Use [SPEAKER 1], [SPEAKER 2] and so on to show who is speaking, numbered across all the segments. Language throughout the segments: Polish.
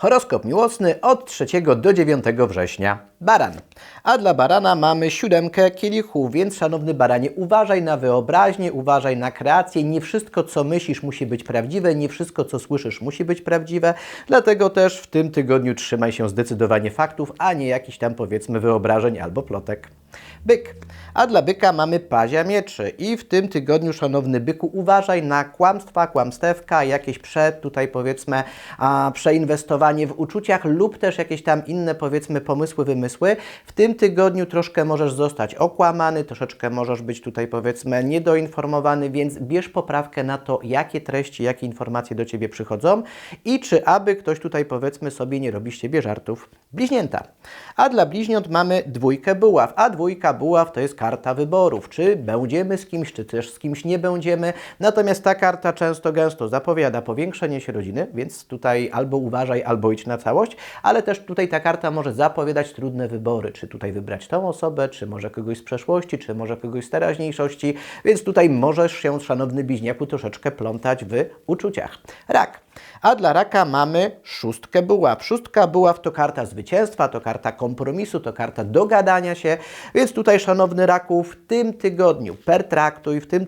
[SPEAKER 1] Horoskop miłosny od 3 do 9 września. Baran. A dla barana mamy siódemkę kielichów, więc szanowny baranie, uważaj na wyobraźnię, uważaj na kreację. Nie wszystko, co myślisz, musi być prawdziwe, nie wszystko, co słyszysz, musi być prawdziwe. Dlatego też w tym tygodniu trzymaj się zdecydowanie faktów, a nie jakichś tam powiedzmy wyobrażeń albo plotek. Byk. A dla byka mamy pazia mieczy. I w tym tygodniu, szanowny byku, uważaj na kłamstwa, kłamstewka, jakieś przed, tutaj powiedzmy, a, przeinwestowanie w uczuciach lub też jakieś tam inne, powiedzmy, pomysły, wymysły. W tym tygodniu troszkę możesz zostać okłamany, troszeczkę możesz być tutaj, powiedzmy, niedoinformowany, więc bierz poprawkę na to, jakie treści, jakie informacje do Ciebie przychodzą i czy aby ktoś tutaj, powiedzmy sobie, nie robi z Ciebie żartów. Bliźnięta. A dla bliźniąt mamy dwójkę buław, a dwójka buław to jest karta wyborów, czy będziemy z kimś, czy też z kimś nie będziemy. Natomiast ta karta często gęsto zapowiada powiększenie się rodziny, więc tutaj albo uważaj, albo idź na całość, ale też tutaj ta karta może zapowiadać trudne wybory, czy tutaj wybrać tą osobę, czy może kogoś z przeszłości, czy może kogoś z teraźniejszości, więc tutaj możesz się, szanowny bliźniaku, troszeczkę plątać w uczuciach. Rak. A dla raka mamy szóstkę buław. Szóstka buław to karta zwycięstwa, to karta kompromisu, to karta dogadania się, więc tutaj, szanowny raku, w tym tygodniu pertraktuj, w tym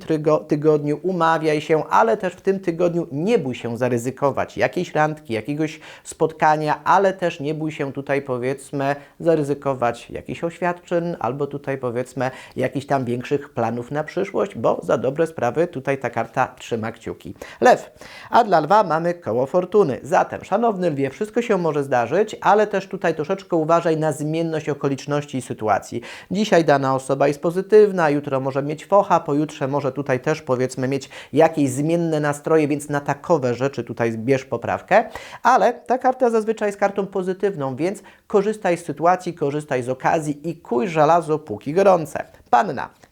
[SPEAKER 1] tygodniu umawiaj się, ale też w tym tygodniu nie bój się zaryzykować jakiejś randki, jakiegoś spotkania, ale też nie bój się tutaj, powiedzmy, zaryzykować jakichś oświadczyn, albo tutaj, powiedzmy, jakichś tam większych planów na przyszłość, bo za dobre sprawy tutaj ta karta trzyma kciuki. Lew. A dla lwa mamy koło fortuny. Zatem, szanowny lwie, wszystko się może zdarzyć, ale też tutaj troszeczkę uważaj na zmienność okoliczności i sytuacji. Dzisiaj dana osoba jest pozytywna, jutro może mieć focha, pojutrze może tutaj też powiedzmy mieć jakieś zmienne nastroje, więc na takowe rzeczy tutaj bierz poprawkę, ale ta karta zazwyczaj jest kartą pozytywną, więc korzystaj z sytuacji, korzystaj z okazji i kuj żelazo póki gorące. Panna.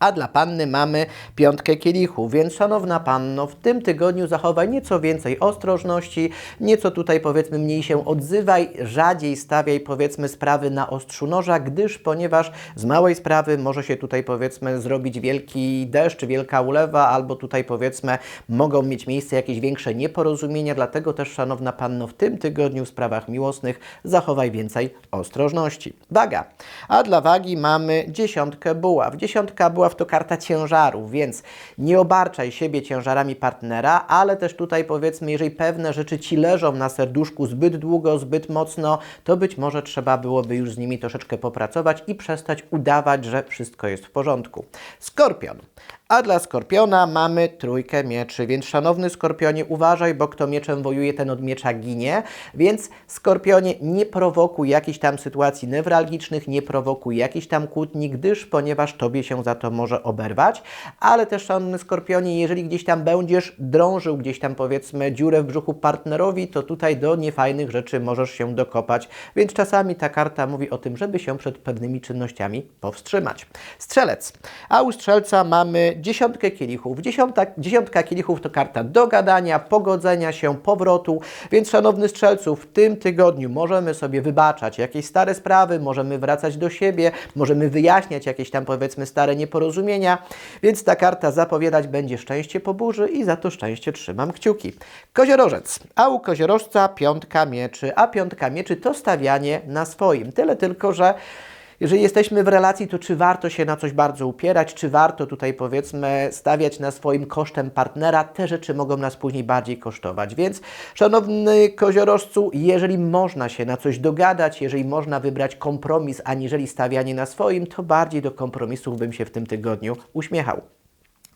[SPEAKER 1] A dla panny mamy piątkę kielichów, więc szanowna panno, w tym tygodniu zachowaj nieco więcej ostrożności, nieco tutaj powiedzmy mniej się odzywaj, rzadziej stawiaj powiedzmy sprawy na ostrzu noża, gdyż ponieważ z małej sprawy może się tutaj powiedzmy zrobić wielki deszcz, wielka ulewa, albo tutaj powiedzmy mogą mieć miejsce jakieś większe nieporozumienia, dlatego też szanowna panno, w tym tygodniu w sprawach miłosnych zachowaj więcej ostrożności. Waga. A dla wagi mamy dziesiątkę buław. Dziesiątka buław to karta ciężarów, więc nie obarczaj siebie ciężarami partnera, ale też tutaj powiedzmy, jeżeli pewne rzeczy Ci leżą na serduszku zbyt długo, zbyt mocno, to być może trzeba byłoby już z nimi troszeczkę popracować i przestać udawać, że wszystko jest w porządku. Skorpion. A dla Skorpiona mamy trójkę mieczy, więc szanowny Skorpionie, uważaj, bo kto mieczem wojuje, ten od miecza ginie. Więc Skorpionie, nie prowokuj jakichś tam sytuacji newralgicznych, nie prowokuj jakichś tam kłótni, gdyż ponieważ Tobie się za to może oberwać. Ale też, szanowny Skorpionie, jeżeli gdzieś tam będziesz drążył gdzieś tam powiedzmy dziurę w brzuchu partnerowi, to tutaj do niefajnych rzeczy możesz się dokopać. Więc czasami ta karta mówi o tym, żeby się przed pewnymi czynnościami powstrzymać. Strzelec. A u strzelca mamy dziesiątkę kielichów. Dziesiątka, dziesiątka kielichów to karta dogadania, pogodzenia się, powrotu. Więc szanowny strzelców, w tym tygodniu możemy sobie wybaczać jakieś stare sprawy, możemy wracać do siebie, możemy wyjaśniać jakieś tam powiedzmy stare nieporozumienia. Więc ta karta zapowiadać będzie szczęście po burzy i za to szczęście trzymam kciuki. Koziorożec. A u koziorożca piątka mieczy. A piątka mieczy to stawianie na swoim. Tyle tylko, że jeżeli jesteśmy w relacji, to czy warto się na coś bardzo upierać, czy warto tutaj powiedzmy stawiać na swoim kosztem partnera, te rzeczy mogą nas później bardziej kosztować. Więc szanowny koziorożcu, jeżeli można się na coś dogadać, jeżeli można wybrać kompromis, aniżeli stawianie na swoim, to bardziej do kompromisów bym się w tym tygodniu uśmiechał.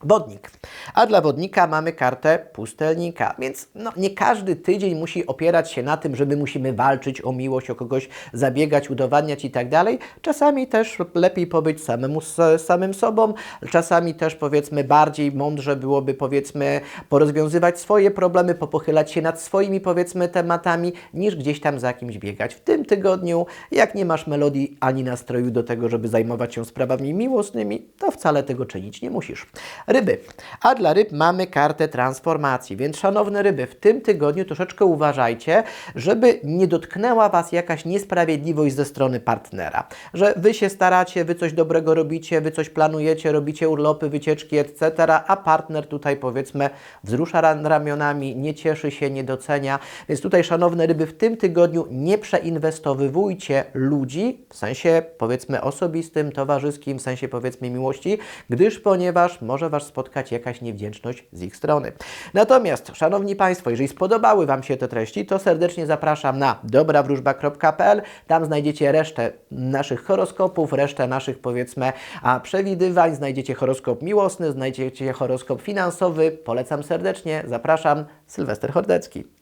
[SPEAKER 1] Wodnik. A dla wodnika mamy kartę pustelnika, więc no, nie każdy tydzień musi opierać się na tym, że my musimy walczyć o miłość, o kogoś zabiegać, udowadniać i tak dalej. Czasami też lepiej pobyć samemu z samym sobą, czasami też powiedzmy bardziej mądrze byłoby powiedzmy porozwiązywać swoje problemy, popochylać się nad swoimi powiedzmy tematami, niż gdzieś tam za kimś biegać. W tym tygodniu, jak nie masz melodii ani nastroju do tego, żeby zajmować się sprawami miłosnymi, to wcale tego czynić nie musisz. Ryby. A dla ryb mamy kartę transformacji, więc szanowne ryby, w tym tygodniu troszeczkę uważajcie, żeby nie dotknęła Was jakaś niesprawiedliwość ze strony partnera. Że Wy się staracie, Wy coś dobrego robicie, Wy coś planujecie, robicie urlopy, wycieczki, etc., a partner tutaj powiedzmy wzrusza ra- ramionami, nie cieszy się, nie docenia. Więc tutaj, szanowne ryby, w tym tygodniu nie przeinwestowywujcie ludzi, w sensie powiedzmy osobistym, towarzyskim, w sensie powiedzmy miłości, gdyż ponieważ może Spotkać jakaś niewdzięczność z ich strony. Natomiast, szanowni Państwo, jeżeli spodobały Wam się te treści, to serdecznie zapraszam na dobrawróżba.pl. Tam znajdziecie resztę naszych horoskopów, resztę naszych powiedzmy a, przewidywań, znajdziecie horoskop miłosny, znajdziecie horoskop finansowy. Polecam serdecznie, zapraszam, Sylwester Hordecki.